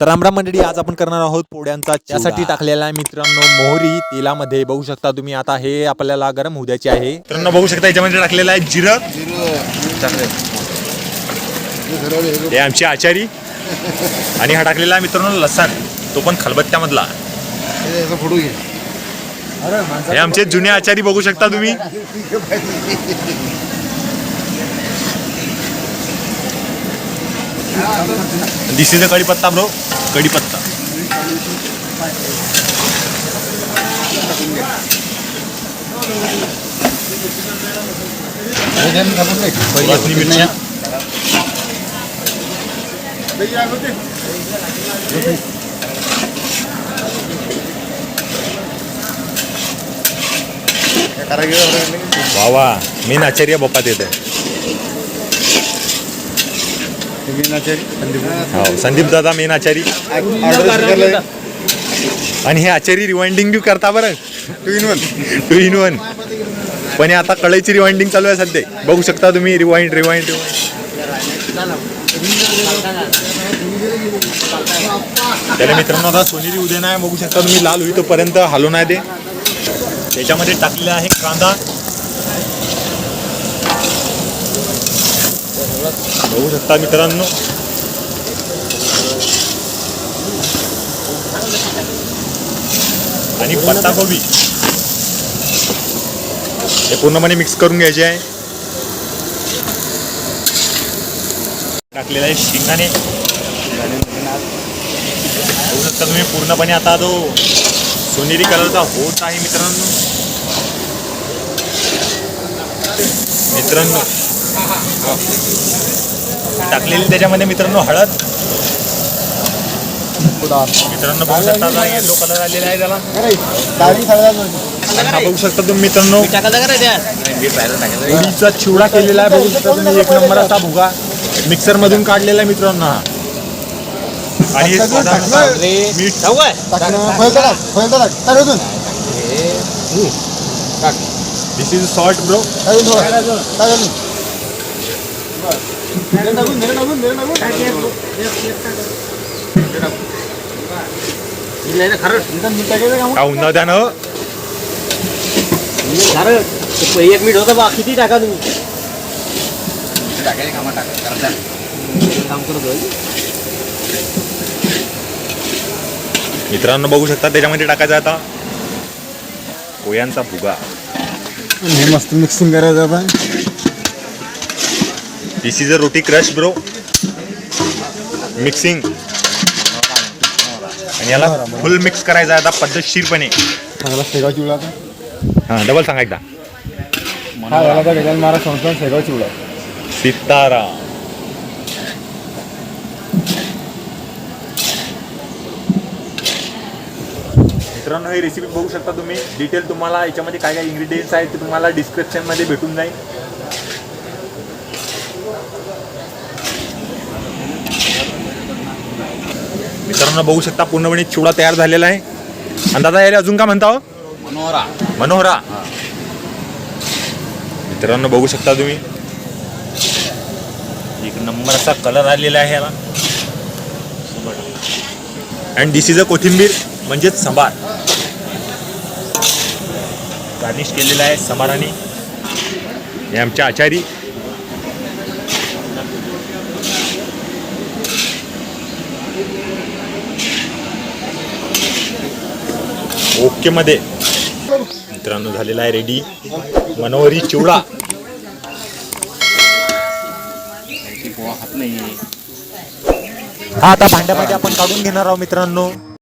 तर रामराम मंडळी आज आपण करणार आहोत पोळ्यांचा त्यासाठी टाकलेला आहे मित्रांनो मोहरी. तेलामध्ये बघू शकता तुम्ही. आता हे आपल्याला गरम होऊ द्यायचे आहे. मित्रांनो बघू शकता याच्यामध्ये टाकलेलं आहे जिरं. हे आमची आचारी. आणि हा टाकलेला आहे मित्रांनो लसण. तो पण खलबत्त्यामधला. हे आमचे जुने आचारी बघू शकता तुम्ही. दिस इज कढीपत्ता ब्रो कढीपत्ता मिरची. वा वा मेन आचार्य बाप्पा येत हो संदीप दादा मेन आचारी आणि हे आचारी रिवाइंडिंग बी करता बरं. Two in one two in one पण आता कळईची रिवाइंडिंग चालू आहे सध्या. बघू शकता तुम्ही रिवाइंड रिवाइंड रिवाइंड त्याला मित्रांनो आता सोनेरी उद्या नाही बघू शकता तुम्ही लाल होईतोपर्यंत हलू नाही दे. त्याच्यामध्ये टाकलेला आहे कांदा. बघू शकता मित्रांनो. आणि पत्ताकोबी. हे पूर्णपणे मिक्स करून घ्यायचे आहे. टाकलेला आहे शेंगाने बघू शकता तुम्ही पूर्णपणे आता तो सोनेरी कलरचा होत आहे मित्रांनो. मित्रांनो टाकलेली त्याच्यामध्ये मित्रांनो हळद. मित्रांनो बघू शकता आता येलो कलर आलेला आहे त्याला. हा बघू शकता तुम्ही मित्रांनो. उडीचा चिवडा केलेला आहे बघू शकता तुम्ही. एक नंबराचा भुगा मिक्सर मधून काढलेला आहे मित्रांनो हा. आणि हे मीठ. दिस इज सॉल्ट ब्रो उन्हा द्या ना. एक मिनिट होतं बा किती टाका तुम्ही काम करत मित्रांनो बघू शकता त्याच्यामध्ये टाकायचं आता. पोयांचा फुगा. मस्त मिक्सिंग करायचं आता. This is a roti crush bro mixing आणि याला फुल मिक्स करायचं आहे आता पद्धतशीरपणे. चांगला शेगाव चिवडा हा डबल सांगा एकदा. हा झाला तर गजान महाराज संस्थान शेगाव चिवडा. सितारा. मित्रांनो ही रेसिपी बघू शकता तुम्ही. डिटेल तुम्हाला याच्यामध्ये काय काय इन्ग्रेडियंट्स आहेत ते तुम्हाला डिस्क्रिप्शनमध्ये भेटून जाईल. मित्रांनो बघू शकता पूर्णपणे चिवडा तयार झालेला आहे. आणि दादा याला अजून का म्हणता हो? मनोहरा. मनोहरा. मित्रांनो बघू शकता तुम्ही. एक नंबर असा कलर आलेला आहे याला. अँड दिस इज अ कोथिंबीर म्हणजेच संभार गार्निश केलेला आहे संभाराने हे आमच्या आचारी. ओके मध्ये. मित्रांनो झालेला आहे रेडी मनोहरी चिवडा. हा आता भांड्यामध्ये आपण काढून घेणार आहोत मित्रांनो.